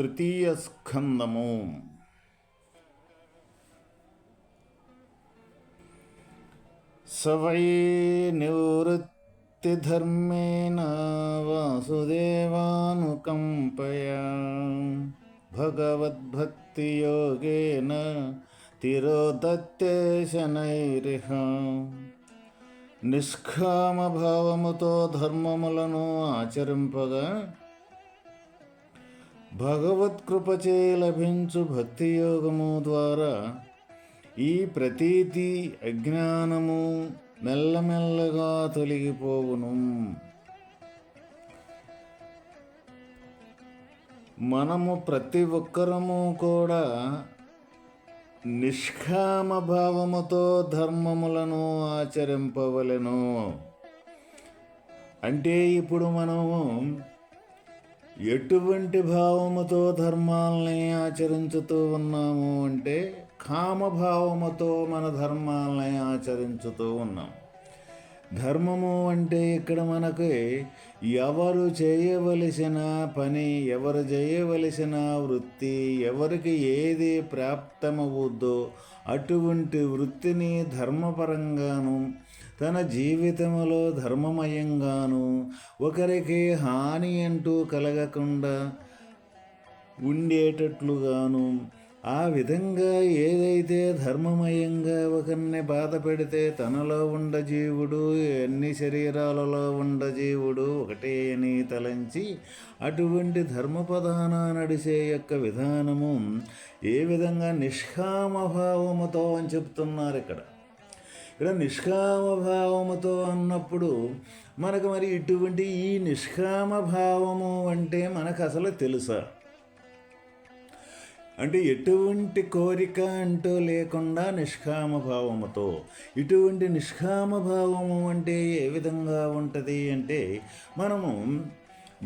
తృతీయ స్కందము. సవై నివృత్తిధర్మేణ వాసుదేవానుకంపయా భగవద్భక్తియోగేన తిరోదత్తే శనైరిహ నిష్కామభావముతో ధర్మములను ఆచరింపగా భగవత్కృపచే లభించు భక్తి యోగము ద్వారా ఈ ప్రతీతి అజ్ఞానము మెల్లమెల్లగా తొలగిపోవును. మనము ప్రతి ఒక్కరము కూడా నిష్కామ భావముతో ధర్మములను ఆచరింపవలెను. అంటే ఇప్పుడు మనము ఎటువంటి భావముతో ధర్మాలని ఆచరించుతూ ఉన్నాము అంటే కామభావముతో మన ధర్మాలని ఆచరించుతూ ఉన్నాం. ధర్మము అంటే ఇక్కడ మనకి ఎవరు చేయవలసిన పని ఎవరు చేయవలసిన వృత్తి ఎవరికి ఏది ప్రాప్తమవుద్దో అటువంటి వృత్తిని ధర్మపరంగాను తన జీవితములో ధర్మమయంగాను ఒకరికి హాని అంటూ కలగకుండా ఉండేటట్లుగాను ఆ విధంగా ఏదైతే ధర్మమయంగా ఒకరిని బాధ పెడితే తనలో ఉండ జీవుడు ఎన్ని శరీరాలలో ఉండ జీవుడు ఒకటే అని తలంచి అటువంటి ధర్మపదాన నడిచే యొక్క విధానము ఏ విధంగా నిష్కామభావముతో అని చెప్తున్నారు ఇక్కడ. ఇక్కడ నిష్కామభావముతో అన్నప్పుడు మనకు మరి ఇటువంటి ఈ నిష్కామ భావము అంటే మనకు అసలు తెలుసా? అంటే ఎటువంటి కోరిక అంటూ లేకుండా నిష్కామ భావముతో ఇటువంటి నిష్కామ భావము అంటే ఏ విధంగా ఉంటుంది అంటే మనము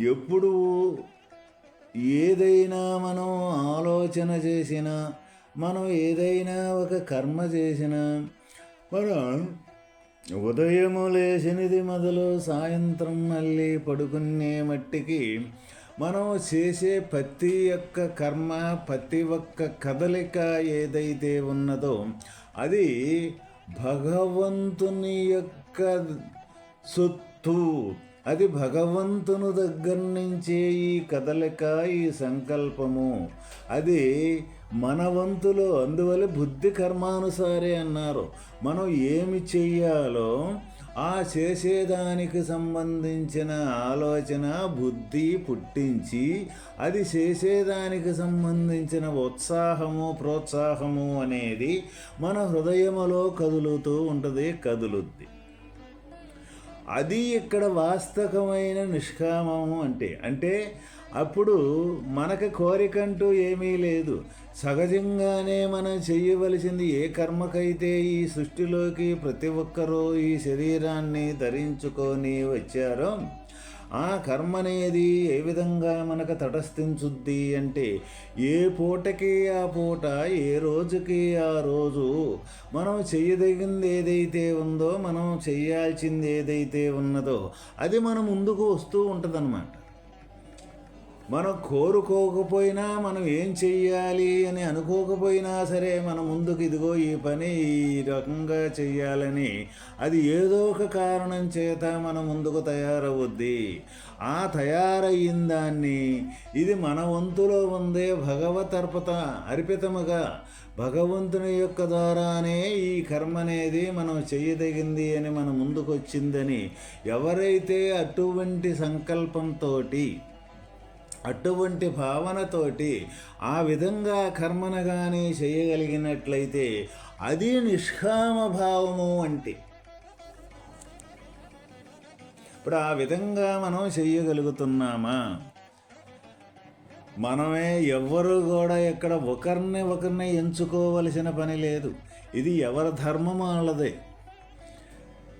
ఎప్పుడు ఏదైనా మనం ఆలోచన చేసినా మనం ఏదైనా ఒక కర్మ చేసినా మనం ఉదయము లేచినది మొదలు సాయంత్రం మళ్ళీ పడుకునే మట్టికి మనం చేసే ప్రతి యొక్క కర్మ ప్రతి ఒక్క కదలిక ఏదైతే ఉన్నదో అది భగవంతుని యొక్క సొత్తు. అది భగవంతుని దగ్గర నుంచే ఈ కదలిక ఈ సంకల్పము. అది మన వంతులో అందువల్ల బుద్ధి కర్మానుసారే అన్నారు. మనం ఏమి చెయ్యాలో ఆ చేసేదానికి సంబంధించిన ఆలోచన బుద్ధి పుట్టించి అది చేసేదానికి సంబంధించిన ఉత్సాహము ప్రోత్సాహము అనేది మన హృదయములో కదులుతూ ఉంటుంది కదులుద్ది. అది ఇక్కడ వాస్తవమైన నిష్కామము అంటే అంటే అప్పుడు మనకు కోరికంటూ ఏమీ లేదు. సహజంగానే మనం చేయవలసింది ఏ కర్మకైతే ఈ సృష్టిలోకి ప్రతి ఒక్కరూ ఈ శరీరాన్ని ధరించుకొని వచ్చారో ఆ కర్మ అనేది ఏ విధంగా మనకు తటస్థించుద్ది అంటే ఏ పూటకి ఆ పూట ఏ రోజుకి ఆ రోజు మనం చేయదగింది ఏదైతే ఉందో మనం చేయాల్సింది ఏదైతే ఉన్నదో అది మన ముందుకు వస్తూ ఉంటుందన్నమాట. మనం కోరుకోకపోయినా మనం ఏం చెయ్యాలి అని అనుకోకపోయినా సరే మన ముందుకు ఇదిగో ఈ పని ఈ రకంగా చెయ్యాలని. అది ఏదో ఒక కారణం చేత మన ముందుకు తయారవుద్ది. ఆ తయారయ్యిన దాన్ని ఇది మన వంతులో ఉందే భగవత్ అర్పత అర్పితముగా. భగవంతుని యొక్క ద్వారానే ఈ కర్మ అనేది మనం చేయదగింది అని మన ముందుకు వచ్చిందని ఎవరైతే అటువంటి సంకల్పంతో అటువంటి భావనతోటి ఆ విధంగా కర్మను కానీ చేయగలిగినట్లయితే అది నిష్కామ భావము అంటే. ఇప్పుడు ఆ విధంగా మనం చెయ్యగలుగుతున్నామా మనమే ఎవ్వరు కూడా ఇక్కడ ఒకరిని ఒకరిని ఎంచుకోవలసిన పని లేదు. ఇది ఎవరి ధర్మం వాళ్ళదే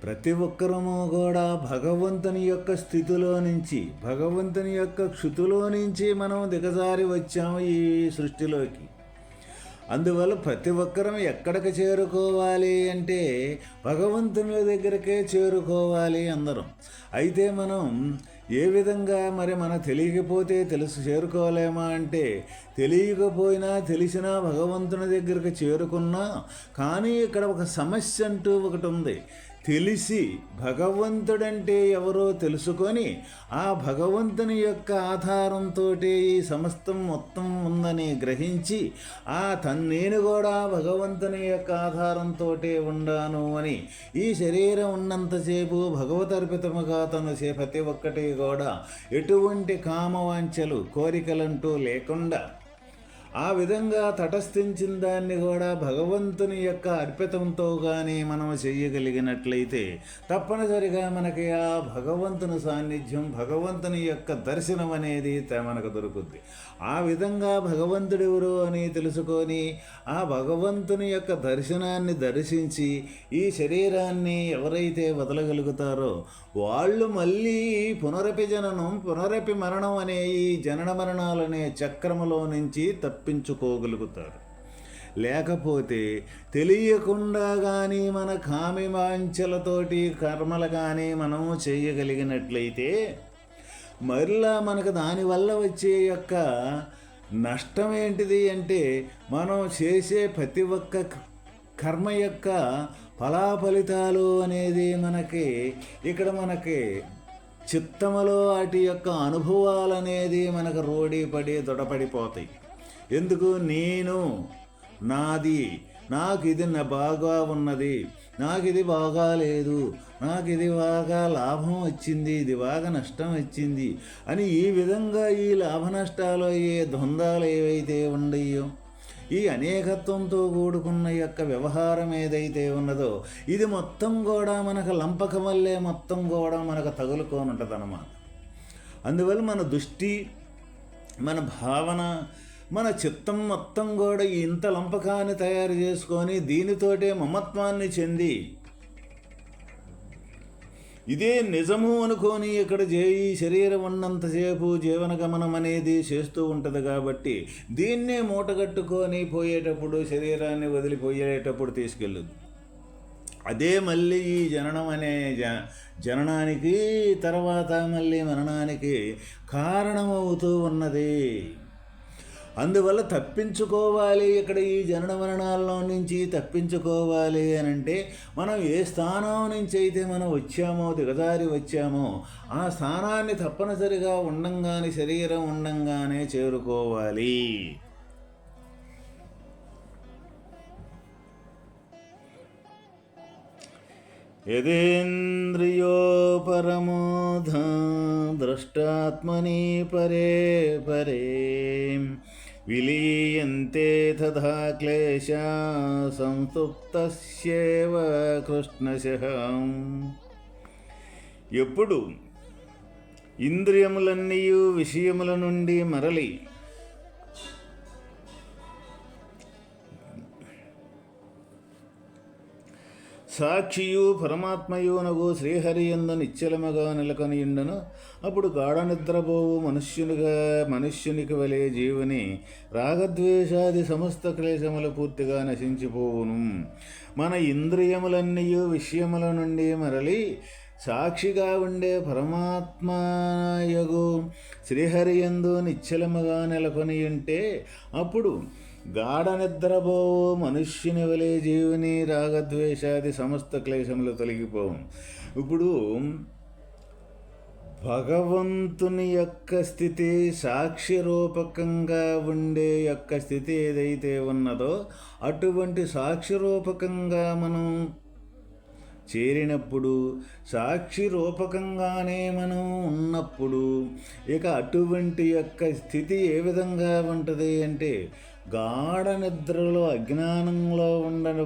ప్రతి ఒక్కరము కూడా భగవంతుని యొక్క స్థితిలో నుంచి భగవంతుని యొక్క క్షుతిలో నుంచి మనం దిగజారి వచ్చాము ఈ సృష్టిలోకి. అందువల్ల ప్రతి ఒక్కరం ఎక్కడికి చేరుకోవాలి అంటే భగవంతుని దగ్గరికే చేరుకోవాలి అందరం. అయితే మనం ఏ విధంగా మరి మన తెలియకపోతే తెలుసు చేరుకోలేమా అంటే తెలియకపోయినా తెలిసినా భగవంతుని దగ్గరికి చేరుకున్నా కానీ ఇక్కడ ఒక సమస్య అంటూ ఒకటి ఉంది. తెలిసి భగవంతుడంటే ఎవరో తెలుసుకొని ఆ భగవంతుని యొక్క ఆధారంతో ఈ సమస్తం మొత్తం ఉందని గ్రహించి ఆ తన్ నేను కూడా భగవంతుని యొక్క ఆధారంతో ఉండాను అని ఈ శరీరం ఉన్నంతసేపు భగవతర్పితముగా తను చే ప్రతి ఒక్కటి కూడా ఎటువంటి కామవాంఛలు కోరికలంటూ లేకుండా ఆ విధంగా తటస్థించిన దాన్ని కూడా భగవంతుని యొక్క అర్పితంతో కానీ మనం చేయగలిగినట్లయితే తప్పనిసరిగా మనకి ఆ భగవంతుని సాన్నిధ్యం భగవంతుని యొక్క దర్శనం అనేది మనకు దొరుకుద్ది. ఆ విధంగా భగవంతుడు ఎవరు అని తెలుసుకొని ఆ భగవంతుని యొక్క దర్శనాన్ని దర్శించి ఈ శరీరాన్ని ఎవరైతే వదలగలుగుతారో వాళ్ళు మళ్ళీ పునరపి జననం పునరపి మరణం అనే ఈ జనన మరణాలనే చక్రములో నుంచి తప్పించుకోగలుగుతారు. లేకపోతే తెలియకుండా కానీ మన కామివాంఛలతోటి కర్మలు కానీ మనము చేయగలిగినట్లయితే మరలా మనకు దానివల్ల వచ్చే యొక్క నష్టం ఏంటిది అంటే మనం చేసే ప్రతి ఒక్క కర్మ యొక్క ఫలాఫలితాలు అనేది మనకి ఇక్కడ మనకి చిత్తములో వాటి యొక్క అనుభవాలు అనేది మనకు రోడీపడి దొడపడిపోతాయి. ఎందుకు నేను? నాది. నాకు ఇది బాగా ఉన్నది. నాకు ఇది బాగా లేదు. నాకు ఇది బాగా లాభం వచ్చింది. ఇది బాగా నష్టం వచ్చింది. అని ఈ విధంగా ఈ లాభ నష్టాలు అయ్యే ద్వంద్వాలు ఏవైతే ఉండయో ఈ అనేకత్వంతో కూడుకున్న యొక్క వ్యవహారం ఏదైతే ఉన్నదో ఇది మొత్తం కూడా మనకు లంపకం వల్లే మొత్తం కూడా మనకు తగులుకోనుంటుంది అన్నమాట అందువల్ల మన దృష్టి మన భావన మన చిత్తం మొత్తం కూడా ఇంత లంపకాన్ని తయారు చేసుకొని దీనితోటే మమత్వాన్ని చెంది ఇదే నిజము అనుకొని ఇక్కడ ఈ శరీరం ఉన్నంతసేపు జీవన గమనం అనేది చేస్తూ ఉంటుంది కాబట్టి దీన్నే మూటగట్టుకొని పోయేటప్పుడు శరీరాన్ని వదిలిపోయేటప్పుడు తీసుకెళ్ళదు అదే మళ్ళీ ఈ జననం అనే జ జననానికి తర్వాత మళ్ళీ మరణానికి కారణమవుతూ ఉన్నది. అందువల్ల తప్పించుకోవాలి ఇక్కడ ఈ జనన మరణాల్లో నుంచి తప్పించుకోవాలి అని అంటే మనం ఏ స్థానం నుంచి అయితే మనం వచ్చామో దిగజారి వచ్చామో ఆ స్థానాన్ని తప్పనిసరిగా ఉండంగానే శరీరం ఉండంగానే చేరుకోవాలి. యదేంద్రియో పరమోధ ద్రష్టాత్మని పరే పరే. విలీయంతే తథా క్లేశ సంసుప్తస్యేవ కృష్ణశ ఎప్పుడు ఇంద్రియములన్నీ విషయముల నుండి మరలి సాక్షియు పరమాత్మయునగు శ్రీహరియందు నిశ్చలముగా నెలకొనియుండను అప్పుడు గాఢ నిద్రపోవు మనుష్యునిగా మనుష్యునికి వలె జీవుని రాగద్వేషాది సమస్త క్లేశములు పూర్తిగా నశించిపోవును. మన ఇంద్రియములన్నీ విషయముల నుండి మరలి సాక్షిగా ఉండే పరమాత్మయగు శ్రీహరియందు నిశ్చలముగా నెలకొని ఉంటే అప్పుడు గాఢ నిద్రపో మనుష్యుని వలె జీవుని రాగద్వేషాది సమస్త క్లేశములు తొలగిపోవు. ఇప్పుడు భగవంతుని యొక్క స్థితి సాక్షి రూపకంగా ఉండే యొక్క స్థితి ఏదైతే ఉన్నదో అటువంటి సాక్షి రూపకంగా మనం చేరినప్పుడు సాక్షి రూపకంగానే మనం ఉన్నప్పుడు ఇక అటువంటి యొక్క స్థితి ఏ విధంగా ఉంటుంది అంటే గాఢ నిద్రలో అజ్ఞానంలో ఉండని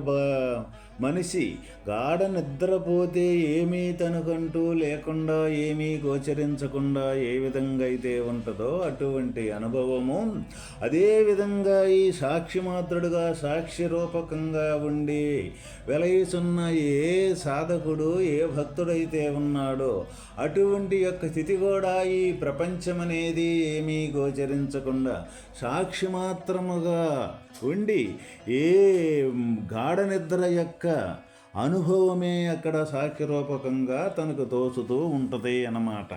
మనిషి గాఢ నిద్రపోతే ఏమీ తనకంటూ లేకుండా ఏమీ గోచరించకుండా ఏ విధంగా అయితే ఉంటుందో అటువంటి అనుభవము. అదేవిధంగా ఈ సాక్షి మాత్రుడుగా సాక్షి రూపకంగా ఉండి వెలయిసున్న ఏ సాధకుడు ఏ భక్తుడైతే ఉన్నాడో అటువంటి యొక్క స్థితి కూడా ఈ ప్రపంచం అనేది ఏమీ గోచరించకుండా సాక్షి మాత్రముగా ఉండి ఏ గాఢ నిద్ర యొక్క అనుభవమే అక్కడ సాక్షిరూపకంగా తనకు తోచుతూ ఉంటుంది అన్నమాట.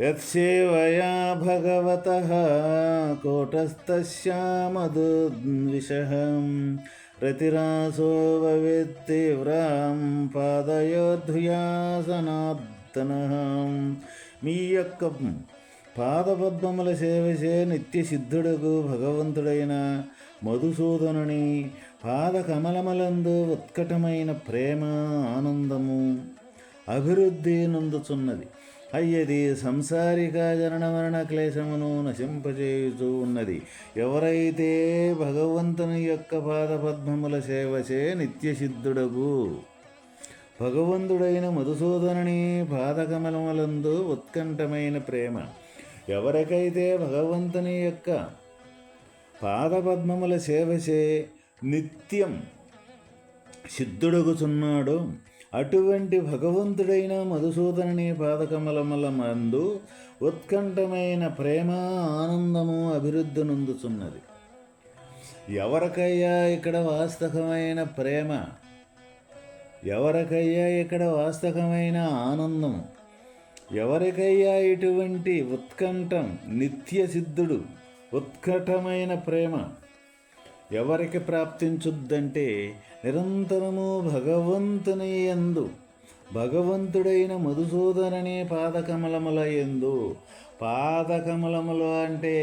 యత్సేవయా భగవత కోటస్థశ్యామదుద్విషహం రతిరాసో భవేత్తీవ్రాం పాదయోధ్యాసనాత్తనహం మీ యొక్క పాదపద్మముల సేవసే నిత్య సిద్ధుడకు భగవంతుడైన మధుసూదనుని పాదకమలమలందు ఉత్కటమైన ప్రేమ ఆనందము అభివృద్ధి నందుచున్నది. అయ్యది సంసారిక జనన మరణ క్లేశమును నశింపచేయుచూ ఉన్నది. ఎవరైతే భగవంతుని యొక్క పాదపద్మముల సేవచే నిత్యసిద్ధుడగు భగవంతుడైన మధుసూదనుని పాదకమలములందు ఉత్కంఠమైన ప్రేమ ఎవరికైతే భగవంతుని యొక్క పాదపద్మముల సేవచే నిత్యం సిద్ధుడగుచున్నాడో అటువంటి భగవంతుడైన మధుసూదనుని పాదకమలముల మందు ఉత్కంఠమైన ప్రేమ ఆనందము అభివృద్ధి నందుచున్నది. ఎవరికయ్యా ఇక్కడ వాస్తవమైన ప్రేమ? ఎవరికయ్యా ఇక్కడ వాస్తవమైన ఆనందము? ఎవరికయ్యా ఇటువంటి ఉత్కంఠం? నిత్య సిద్ధుడు ఉత్కటమైన ప్రేమ ఎవరికి ప్రాప్తించుద్దంటే నిరంతరము భగవంతుని ఎందు భగవంతుడైన మధుసూదనని పాదకమలముల ఎందు పాదకమలములు అంటే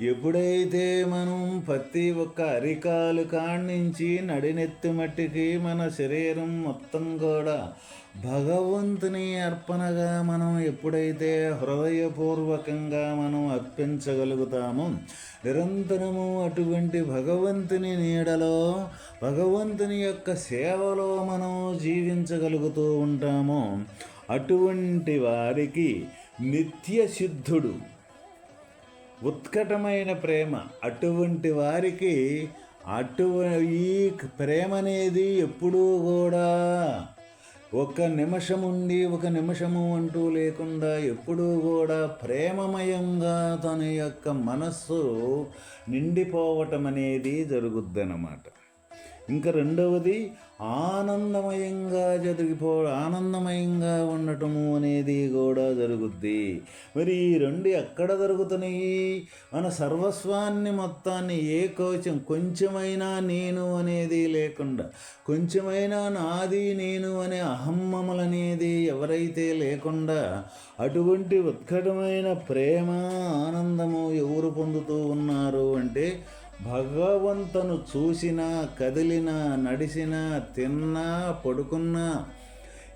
ఎప్పుడైతే మనం ప్రతి ఒక్క అరికాలు కాణించి నడినెత్తి మట్టికి మన శరీరం మొత్తం కూడా భగవంతుని అర్పణగా మనం ఎప్పుడైతే హృదయపూర్వకంగా మనం అర్పించగలుగుతామో నిరంతరము అటువంటి భగవంతుని నీడలో భగవంతుని యొక్క సేవలో మనం జీవించగలుగుతూ ఉంటామో అటువంటి వారికి నిత్యసిద్ధుడు ఉత్కటమైన ప్రేమ అటువంటి వారికి అటు ఈ ప్రేమ అనేది ఎప్పుడూ కూడా ఒక నిమిషముండి ఒక నిమిషము అంటూ లేకుండా ఎప్పుడూ కూడా ప్రేమమయంగా తన యొక్క మనస్సు నిండిపోవటం అనేది జరుగుద్దన్నమాట. ఇంకా రెండవది ఆనందమయంగా జరిగిపో ఆనందమయంగా ఉండటము అనేది కూడా జరుగుద్ది. మరి ఈ రెండు ఎక్కడ జరుగుతున్నాయి? మన సర్వస్వాన్ని మొత్తాన్ని ఏ కోచం కొంచెమైనా నేను అనేది లేకుండా కొంచెమైనా నాది నేను అనే అహమ్మములనేది ఎవరైతే లేకుండా అటువంటి ఉత్కటమైన ప్రేమ ఆనందము ఎవరు పొందుతూ ఉన్నారు అంటే భగవంతును చూసినా కదిలినా నడిచినా తిన్నా పడుకున్నా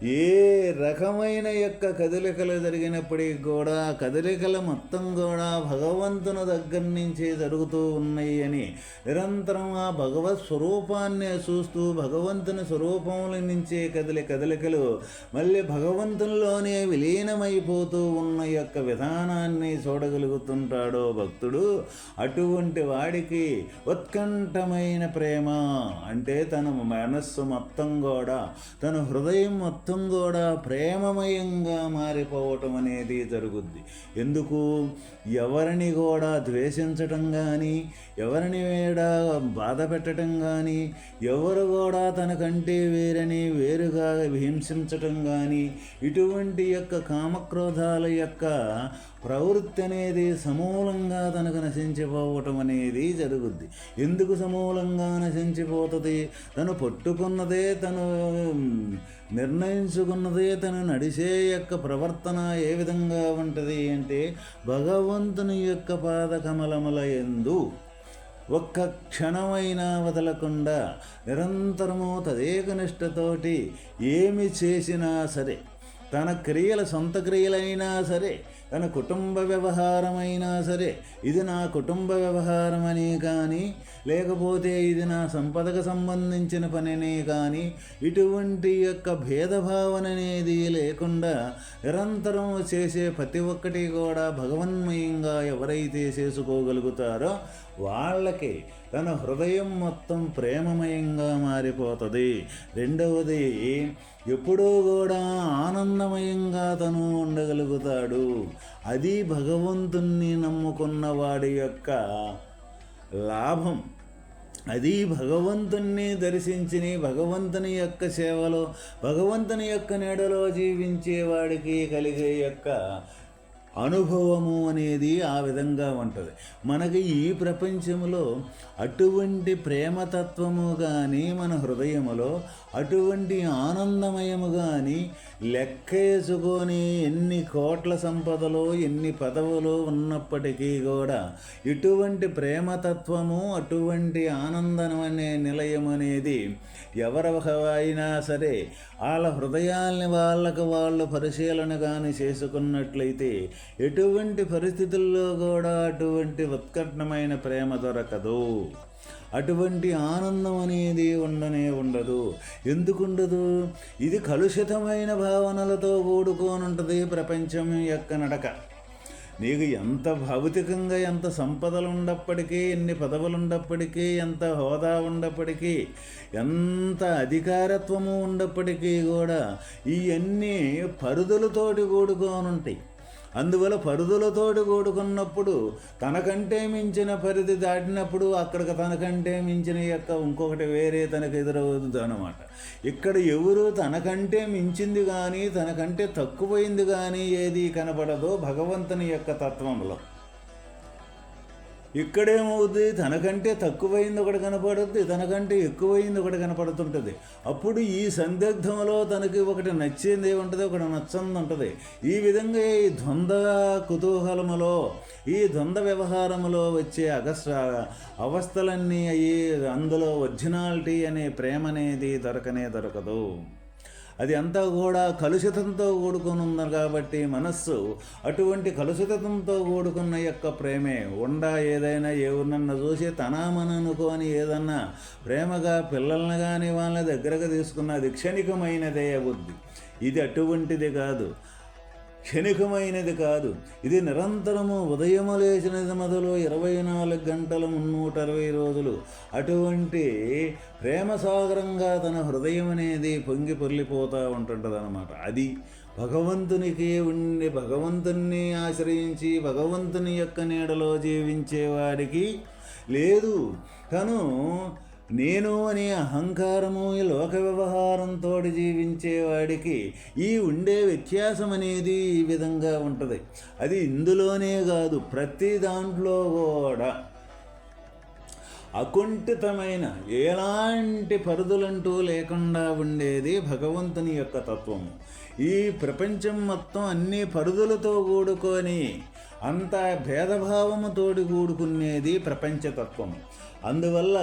ఏ రకమైన యొక్క కదలికలు జరిగినప్పటికీ కూడా కదలికలు మొత్తం కూడా భగవంతుని దగ్గర నుంచే జరుగుతూ ఉన్నాయి అని నిరంతరం ఆ భగవత్ స్వరూపాన్ని చూస్తూ భగవంతుని స్వరూపముల నుంచే కదిలి కదలికలు మళ్ళీ భగవంతునిలోనే విలీనమైపోతూ ఉన్న యొక్క విధానాన్ని చూడగలుగుతుంటాడో భక్తుడు. అటువంటి వాడికి ఉత్కంఠమైన ప్రేమ అంటే తన మనస్సు మొత్తం కూడా తన హృదయం మొత్తం మొత్తం కూడా ప్రేమమయంగా మారిపోవటం అనేది జరుగుద్ది. ఎందుకు? ఎవరిని కూడా ద్వేషించటం కానీ ఎవరిని వేడ బాధ పెట్టడం కానీ ఎవరు కూడా తనకంటే వేరని వేరుగా హింసించటం కానీ ఇటువంటి యొక్క కామక్రోధాల యొక్క ప్రవృత్తి అనేది సమూలంగా తనకు నశించిపోవటం అనేది జరుగుద్ది. ఎందుకు సమూలంగా నశించిపోతుంది? తను పట్టుకున్నదే తను నిర్ణయించుకున్నదే తను నడిచే యొక్క ప్రవర్తన ఏ విధంగా ఉంటుంది అంటే భగవంతుని యొక్క పాదకమలముల ఎందు ఒక్క క్షణమైనా వదలకుండా నిరంతరము తదేక నిష్టతోటి ఏమి చేసినా సరే తన క్రియల సొంత క్రియలైనా సరే తన కుటుంబ వ్యవహారమైనా సరే ఇది నా కుటుంబ వ్యవహారమనే కానీ లేకపోతే ఇది నా సంపదకు సంబంధించిన పనిని కానీ ఇటువంటి యొక్క భేదభావన అనేది లేకుండా నిరంతరం చేసే ప్రతి ఒక్కటి కూడా భగవన్మయంగా ఎవరైతే చేసుకోగలుగుతారో వాళ్ళకి తన హృదయం మొత్తం ప్రేమమయంగా మారిపోతుంది. రెండవది ఎప్పుడూ కూడా ఆనందమయంగా తను ఉండగలుగుతాడు. అది భగవంతుణ్ణి నమ్ముకున్న వాడి యొక్క లాభం. అది భగవంతుణ్ణి దర్శించి భగవంతుని యొక్క సేవలో భగవంతుని యొక్క నీడలో జీవించే వాడికి కలిగే యొక్క అనుభవము అనేది ఆ విధంగా ఉంటుంది. మనకి ఈ ప్రపంచంలో అటువంటి ప్రేమతత్వము కానీ మన హృదయములో అటువంటి ఆనందమయము కానీ లెక్కేసుకొని ఎన్ని కోట్ల సంపదలు ఎన్ని పదవులు ఉన్నప్పటికీ కూడా ఇటువంటి ప్రేమతత్వము అటువంటి ఆనందం అనే నిలయం అనేది ఎవరైనా సరే వాళ్ళ హృదయాల్ని వాళ్ళకు వాళ్ళు పరిశీలన కానీ చేసుకున్నట్లయితే ఎటువంటి పరిస్థితుల్లో కూడా అటువంటి ఉత్కటమైన ప్రేమ దొరకదు. అటువంటి ఆనందం అనేది ఉండనే ఉండదు. ఎందుకుండదు? ఇది కలుషితమైన భావనలతో కూడుకోనుంటుంది ప్రపంచం యొక్క నడక. నీకు ఎంత భౌతికంగా ఎంత సంపదలు ఉన్నప్పటికీ ఎన్ని పదవులు ఉండప్పటికీ ఎంత హోదా ఉన్నప్పటికీ ఎంత అధికారత్వము ఉన్నప్పటికీ కూడా ఇవన్నీ పరుదలతోటి కూడుకోనుంటాయి. అందువల్ల పరిధులతోటి కూడుకున్నప్పుడు తనకంటే మించిన పరిధి దాటినప్పుడు అక్కడికి తనకంటే మించిన యొక్క ఇంకొకటి వేరే తనకు ఎదురవుతుంది అనమాట ఇక్కడ ఎవరు తనకంటే మించింది కానీ తనకంటే తక్కువైంది కానీ ఏది కనపడదో భగవంతుని యొక్క తత్వంలో ఇక్కడేమవుద్ది? తనకంటే తక్కువైంది ఒకటి కనపడుద్ది తనకంటే ఎక్కువైంది ఒకటి కనపడుతుంటుంది. అప్పుడు ఈ సందిగ్ధంలో తనకి ఒకటి నచ్చింది ఏముంటుంది? ఒకటి నచ్చంది ఉంటుంది ఈ విధంగా ఈ ద్వంద్వ కుతూహలములో ఈ ద్వంద్వ వ్యవహారములో వచ్చే అగస్ అవస్థలన్నీ అయ్యి అందులో ఒరిజినాలిటీ అనే ప్రేమ అనేది దొరకనే దొరకదు. అది అంతా కూడా కలుషితంతో కూడుకుని ఉంది కాబట్టి మనస్సు అటువంటి కలుషితంతో కూడుకున్న యొక్క ప్రేమే ఉండ ఏదైనా ఎవరినన్నా చూసి తనామననుకోని ఏదన్నా ప్రేమగా పిల్లల్ని కానీ వాళ్ళ దగ్గరకు తీసుకున్న అది క్షణికమైనదే అవుద్ది ఇది అటువంటిది కాదు. క్షణికమైనది కాదు. ఇది నిరంతరము ఉదయము లేచినది మొదలు ఇరవై నాలుగు గంటల మున్నూట అరవై రోజులు. అటువంటి ప్రేమ సాగరంగా తన హృదయం అనేది పొంగి పొర్లిపోతూ ఉంటుంటుంది అనమాట అది భగవంతునికి ఉండి భగవంతుణ్ణి ఆశ్రయించి భగవంతుని యొక్క నీడలో జీవించేవాడికి లేదు. తను నేను అనే అహంకారము ఈ లోక వ్యవహారంతో జీవించేవాడికి ఈ ఉండే వ్యత్యాసం అనేది ఈ విధంగా ఉంటుంది. అది ఇందులోనే కాదు ప్రతి దాంట్లో కూడా. అకుంఠితమైన ఎలాంటి పరిధులంటూ లేకుండా ఉండేది భగవంతుని యొక్క తత్వము. ఈ ప్రపంచం మొత్తం అన్ని పరిధులతో కూడుకొని అంత భేదభావముతోటి కూడుకునేది ప్రపంచతత్వము అందువల్ల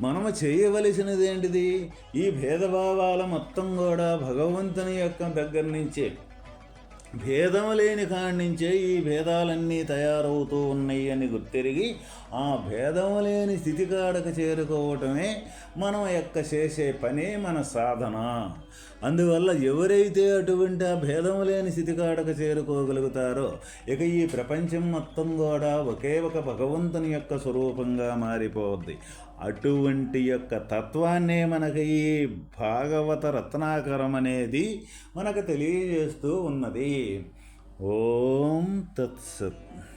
మనము చేయవలసినది ఏంటిది? ఈ భేదభావాల మొత్తం కూడా భగవంతుని యొక్క దగ్గర నుంచే. భేదం లేని కాణించే ఈ భేదాలన్నీ తయారవుతూ ఉన్నాయి అని గుర్తిరిగి ఆ భేదం లేని స్థితి కాడకు చేరుకోవటమే మనం యొక్క చేసే పని మన సాధన. అందువల్ల ఎవరైతే అటువంటి ఆ భేదం లేని స్థితి కాడకు చేరుకోగలుగుతారో ఇక ఈ ప్రపంచం మొత్తం కూడా ఒకే ఒక భగవంతుని యొక్క స్వరూపంగా మారిపోద్ది. అటువంటి యొక్క తత్వాన్నే మనకి ఈ భాగవత రత్నాకరం అనేది మనకు తెలియజేస్తూ ఉన్నది. ఓం తత్సత్.